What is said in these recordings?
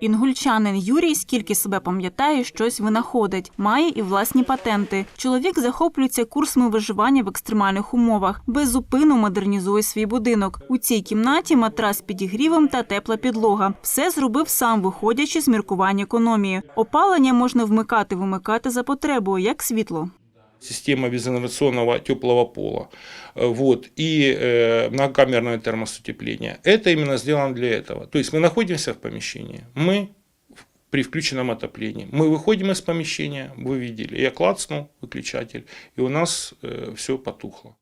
Інгульчанин Юрій, скільки себе пам'ятає, щось винаходить, має і власні патенти. Чоловік захоплюється курсами виживання в екстремальних умовах. Безупину модернізує свій будинок. У цій кімнаті матрас з підігрівом та тепла підлога. Все зробив сам, виходячи з міркувань економії. Опалення можна вмикати-вимикати за потребою, як світло. Система безинновационного теплого пола э, вот, и э, многокамерное термосутепление. Это именно сделано для этого. То есть мы находимся в помещении, мы при включенном отоплении. Мы выходим из помещения, вы видели, я клацнул выключатель, и у нас все потухло.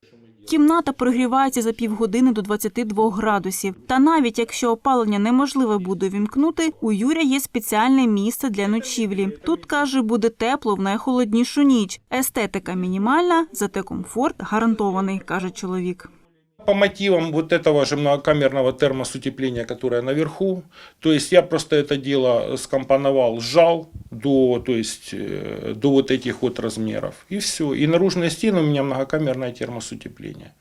Кімната прогрівається за півгодини до 22 градусів. Та навіть якщо опалення неможливо буде вімкнути, у Юрія є спеціальне місце для ночівлі. Тут каже, буде тепло в найхолоднішу ніч. Естетика мінімальна, зате комфорт гарантований, каже чоловік. По мотивам вот этого же многокамерного термосутепления, которое наверху, то есть я просто это дело скомпоновал, сжал до, то есть, э, до вот этих вот размеров. И все. И наружные стены у меня многокамерное термосутепление.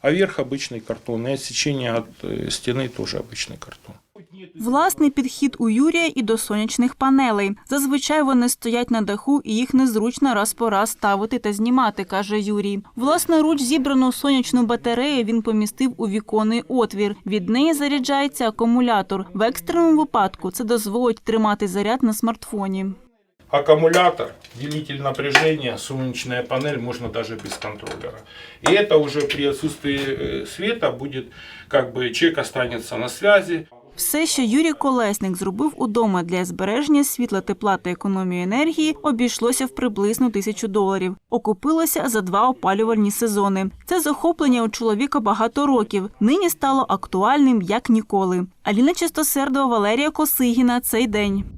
А верх обычный картон. И отсечение от э, стены тоже обычный картон. Власний підхід у Юрія і до сонячних панелей. Зазвичай вони стоять на даху і їх незручно раз по раз ставити та знімати, каже Юрій. Власноруч зібрану сонячну батарею він помістив у віконний отвір. Від неї заряджається акумулятор. В екстреному випадку це дозволить тримати заряд на смартфоні. Аккумулятор, делитель напряжения, солнечная панель, можно даже без контроллера. И это уже при отсутствии э, света будет, как бы человек останется на связи, Все, що Юрій Колесник зробив удома для збереження світла, тепла та економії енергії, обійшлося в приблизно тисячу доларів. Окупилося за два опалювальні сезони. Це захоплення у чоловіка багато років. Нині стало актуальним як ніколи. Аліна Чистосердова, Валерія Косигіна. Цей день.